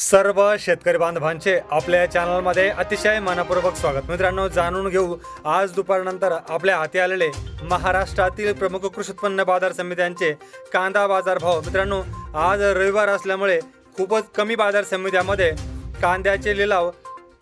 सर्व शेतकरी बांधवांचे आपल्या चॅनलमध्ये अतिशय मनपूर्वक स्वागत. मित्रांनो जाणून घेऊ आज दुपारनंतर आपल्या हाती आलेले महाराष्ट्रातील प्रमुख कृषी उत्पन्न बाजार समित्यांचे कांदा बाजार भाव मित्रांनो आज रविवार असल्यामुळे खूपच कमी बाजार समित्यामध्ये कांद्याचे लिलाव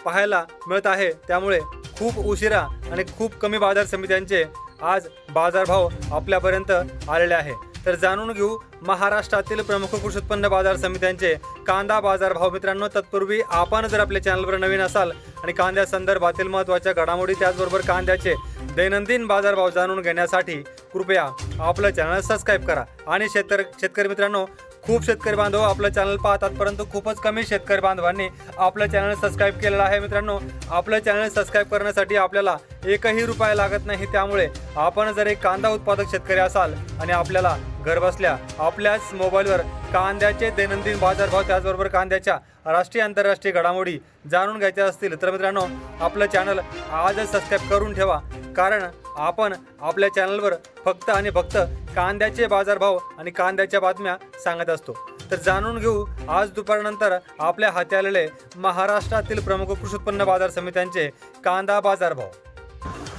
पाहायला मिळत आहे. त्यामुळे खूप उशिरा आणि खूप कमी बाजार समित्यांचे आज बाजारभाव आपल्यापर्यंत आलेले आहे. तर जाणून घेऊ महाराष्ट्रातील प्रमुख कृषी उत्पन्न बाजार समित्यांचे कांदा बाजार भाव. मित्रांनो तत्पूर्वी आपण जर आपल्या चॅनलवर नवीन असाल आणि कांद्या संदर्भातील महत्त्वाच्या घडामोडी त्याचबरोबर कांद्याचे दैनंदिन बाजारभाव जाणून घेण्यासाठी कृपया आपलं चॅनल सबस्क्राईब करा. आणि शेतकरी शेतकरी मित्रांनो खूप शेतकरी बांधव आपलं चॅनल पाहतात परंतु खूपच कमी शेतकरी बांधवांनी आपलं चॅनल सबस्क्राईब केलेलं आहे मित्रांनो. आपलं चॅनल सबस्क्राईब करण्यासाठी आपल्याला एकही रुपया लागत नाही. त्यामुळे आपण जर एक कांदा उत्पादक शेतकरी असाल आणि आपल्याला घरबसल्या आपल्याच मोबाईलवर कांद्याचे दैनंदिन बाजारभाव त्याचबरोबर कांद्याच्या राष्ट्रीय आंतरराष्ट्रीय घडामोडी जाणून घ्यायच्या असतील तर मित्रांनो आपलं चॅनल आजच सबस्क्राईब करून ठेवा. कारण आपण आपल्या चॅनलवर फक्त आणि फक्त कांद्याचे बाजारभाव आणि कांद्याच्या बातम्या सांगत असतो. तर जाणून घेऊ आज दुपारनंतर आपल्या हाती आलेले महाराष्ट्रातील प्रमुख कृषी उत्पन्न बाजार समित्यांचे कांदा बाजारभाव.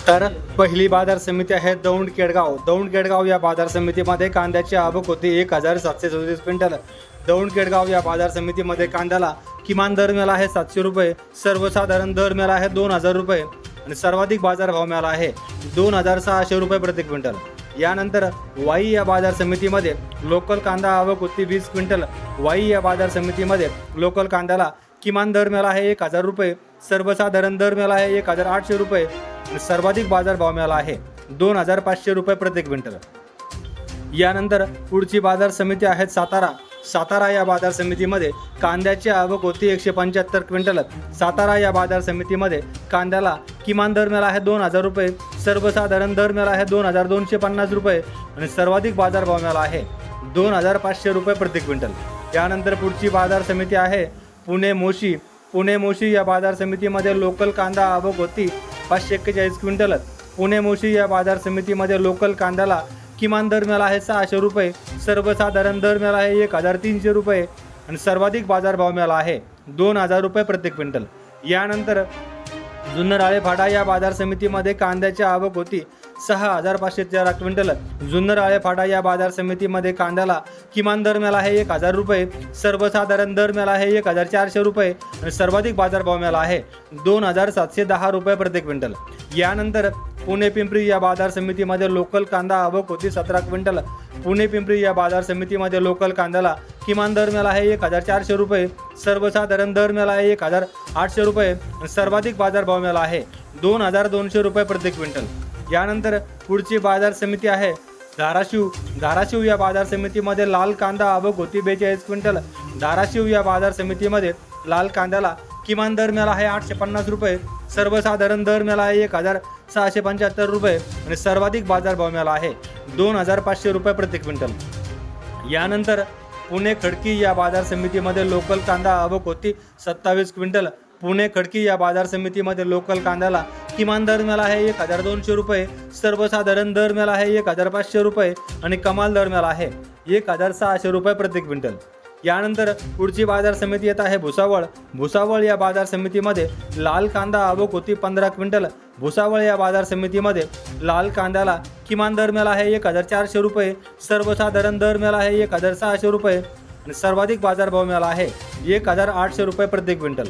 तर पहिली बाजार समिती आहे दौंड केडगाव दौंड केडगाव या बाजार समितीमध्ये कांद्याची आवक होती एक हजार सातशे चौतीस क्विंटल. दौंड केडगाव या बाजार समितीमध्ये कांद्याला किमान दर मिळाला आहे सातशे रुपये सर्वसाधारण दर मिळाला आहे दोन हजार रुपये आणि सर्वाधिक बाजारभाव मिळाला आहे दोन हजार सहाशे रुपये प्रति क्विंटल. यानंतर वाई या बाजार समितीमध्ये लोकल कांदा आवक होती वीस क्विंटल. वाई या बाजार समितीमध्ये लोकल कांद्याला किमान दर मिळाला आहे एक हजार रुपये सर्वसाधारण दर मिळाला आहे एक हजार आठशे रुपये आणि सर्वाधिक बाजारभाव मिळाला आहे दोन हजार पाचशे रुपये प्रति क्विंटल. यानंतर पुढची बाजार समिती आहेत सातारा. सातारा या बाजार समितीमध्ये कांद्याची आवक होती एकशे पंच्याहत्तर क्विंटल. सातारा या बाजार समितीमध्ये कांद्याला किमान दर मिळाला आहे दोन हजार रुपये सर्वसाधारण दर मिळाला आहे दोन हजार दोनशे पन्नास रुपये आणि सर्वाधिक बाजारभाव मिळाला आहे दोन हजार पाचशे रुपये प्रति क्विंटल. यानंतर पुढची बाजार समिती आहे पुणे मोशी. पुणे मोशी या बाजार समितीमध्ये लोकल कांदा आवक होती. पाचशे एक्केचाळीस क्विंटल. पुणे मोशी या बाजार समितीमध्ये लोकल कांद्याला किमान दर मिळाला आहे सहाशे रुपये. सर्वसाधारण दर मिळाला आहे एक हजार तीनशे रुपये. आणि सर्वाधिक बाजारभाव मिळाला आहे दोन हजार रुपये प्रत्येक क्विंटल. यानंतर जुन्नर आळेफाटा या बाजार समितीमध्ये कांद्याची आवक होती. सहा हजार पाचशे तेरा क्विंटल. जुन्नर आळेफाटा या बाजार समितीमध्ये कांद्याला किमान दर मिळाला आहे एक हजार रुपये. सर्वसाधारण दर मिळाला आहे एक हजार चारशे रुपये. आणि सर्वाधिक बाजारभाव मिळाला आहे दोन हजार सातशे दहा रुपये प्रति क्विंटल. यानंतर पुणे पिंपरी या बाजार समितीमध्ये लोकल कांदा आवक होती सतरा क्विंटल. पुणे पिंपरी या बाजार समितीमध्ये लोकल कांद्याला किमान दर मिळाला आहे एक हजार चारशे रुपये. सर्वसाधारण दर मिळाला आहे एक हजार आठशे रुपये. सर्वाधिक बाजारभाव मिळाला आहे दोन हजार दोनशे रुपये प्रति क्विंटल. यानंतर पुढची बाजार समिती आहे. धाराशिव धाराशिव या बाजार समितीमध्ये लाल कांदा आवक होती बेचाळीस क्विंटल धाराशिव या बाजार समितीमध्ये लाल कांद्याला किमान दर मिळाला आहे आठशे पन्नास रुपये. सर्वसाधारण दर मिळाला आहे एक हजार सहाशे पंच्याहत्तर रुपये आणि सर्वाधिक बाजारभाव मिळाला आहे दोन हजार पाचशे रुपये प्रति क्विंटल. यानंतर पुणे खडकी या बाजार समितीमध्ये लोकल कांदा आवक होती सत्तावीस क्विंटल. पुणे खडकी या बाजार समितीमध्ये लोकल कांद्याला किमान दर मिळाला आहे एक हजार दोनशे रुपये सर्वसाधारण दर मिळाला आहे एक हजार पाचशे रुपये आणि कमाल दर मिळाला आहे एक हजार सहाशे रुपये प्रति क्विंटल. यानंतर पुढची बाजार समिती येत आहे भुसावळ. भुसावळ या बाजार समितीमध्ये लाल कांदा आवक होती पंधरा क्विंटल. भुसावळ या बाजार समितीमध्ये लाल कांद्याला किमान दर मिळाला आहे एक हजार चारशे रुपये सर्वसाधारण दर मिळाला आहे एक हजार सहाशे रुपये आणि सर्वाधिक बाजारभाव मिळाला आहे एक हजार आठशे रुपये प्रति क्विंटल.